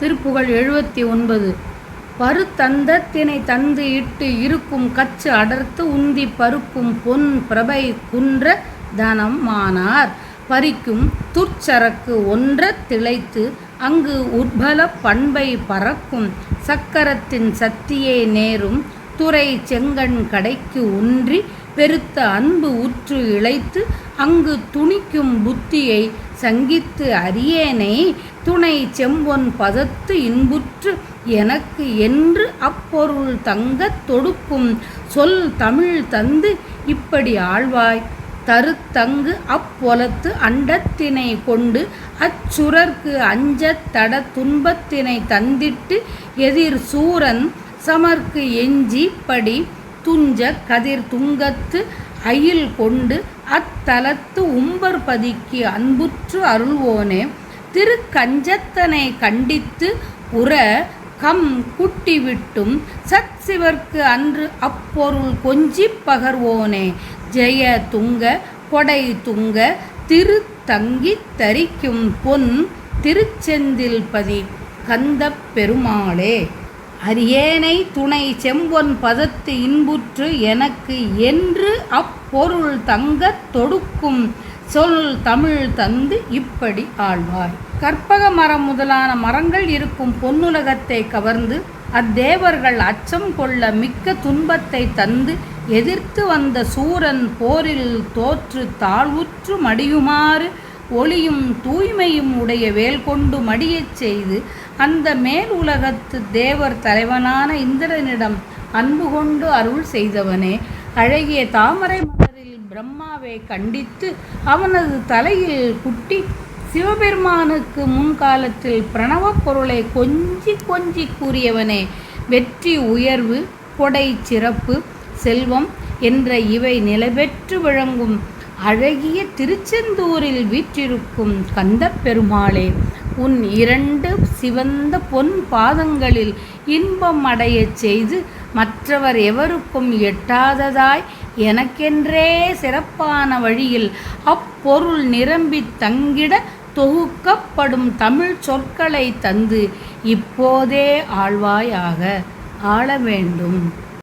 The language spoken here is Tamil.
திருப்புகழ் எழுபத்தி ஒன்பது. பருத்தந்தத்தினை தந்து இட்டு இருக்கும் கச்சு அடர்த்து உந்தி பருக்கும் பொன் பிரபை குன்ற தனம் மானார். பறிக்கும் துர்ச்சரக்கு ஒன்ற திளைத்து அங்கு உட்பல பண்பை பறக்கும் சக்கரத்தின் சக்தியை நேரும் துறை செங்கண் கடைக்கு ஒன்றி பெருத்த அன்பு உற்று இழைத்து அங்கு துணிக்கும் புத்தியை சங்கித்து அரியேனை துணை செம்பொன் பதத்து இன்புற்று எனக்கு என்று அப்பொருள் தங்கத் தொடுக்கும் சொல் தமிழ் தந்து இப்படி ஆழ்வாய். தருத்தங்கு அப்பொலத்து அண்டத்தினை கொண்டு அச்சுரர்க்கு அஞ்சத் தட துன்பத்தினை தந்திட்டு எதிர் சூரன் சமர்க்கு எஞ்சி படி துஞ்ச கதிர் துங்கத்து அயில் கொண்டு அத்தலத்து உம்பர் பதிக்கு அன்புற்று அருள்வோனே. திருக்கஞ்சத்தனை கண்டித்து உற கம் குட்டிவிட்டும் சத் சிவர்க்கு அன்று அப்பொருள் கொஞ்சிப் பகர்வோனே. ஜெய துங்க கொடை துங்க திரு தங்கி தரிக்கும் பொன் திருச்செந்தில் பதி கந்தப் பெருமாளே. அரியேனை துணை செம்பொன் பதத்து இன்புற்று எனக்கு என்று அப்பொருள் தங்கத் தொடுக்கும் சொல் தமிழ் தந்து இப்படி ஆழ்வாய். கற்பக மரம் முதலான மரங்கள் இருக்கும் பொன்னுலகத்தை கவர்ந்து அத்தேவர்கள் அச்சம் கொள்ள மிக்க துன்பத்தை தந்து எதிர்த்து வந்த சூரன் போரில் தோற்று தாழ்வுற்று மடியுமாறு ஒளியும் தூய்மையும் உடைய வேல் கொண்டு மடியச் செய்து அந்த மேல் உலகத்து தேவர் தலைவனான இந்திரனிடம் அன்பு கொண்டு அருள் செய்தவனே அழகிய தாமரை மலரில் பிரம்மாவை கண்டித்து அவனது தலையில் குட்டி சிவபெருமானுக்கு முன்காலத்தில் பிரணவப் பொருளை கொஞ்சி கொஞ்சி கூறியவனே வெற்றி உயர்வு கொடை சிறப்பு செல்வம் என்ற இவை நிலைபெற்று விளங்கும் அழகிய திருச்செந்தூரில் வீற்றிருக்கும் கந்த பெருமாளே உன் இரண்டு சிவந்த பொன் பாதங்களில் இன்பம் அடையச் செய்து மற்றவர் எவருக்கும் எட்டாததாய் எனக்கென்றே சிறப்பான வழியில் அப்பொருள் நிரம்பித் தங்கிட தொகுக்கப்படும் தமிழ் சொற்களை தந்து இப்போதே ஆழ்வாயாக ஆள வேண்டும்.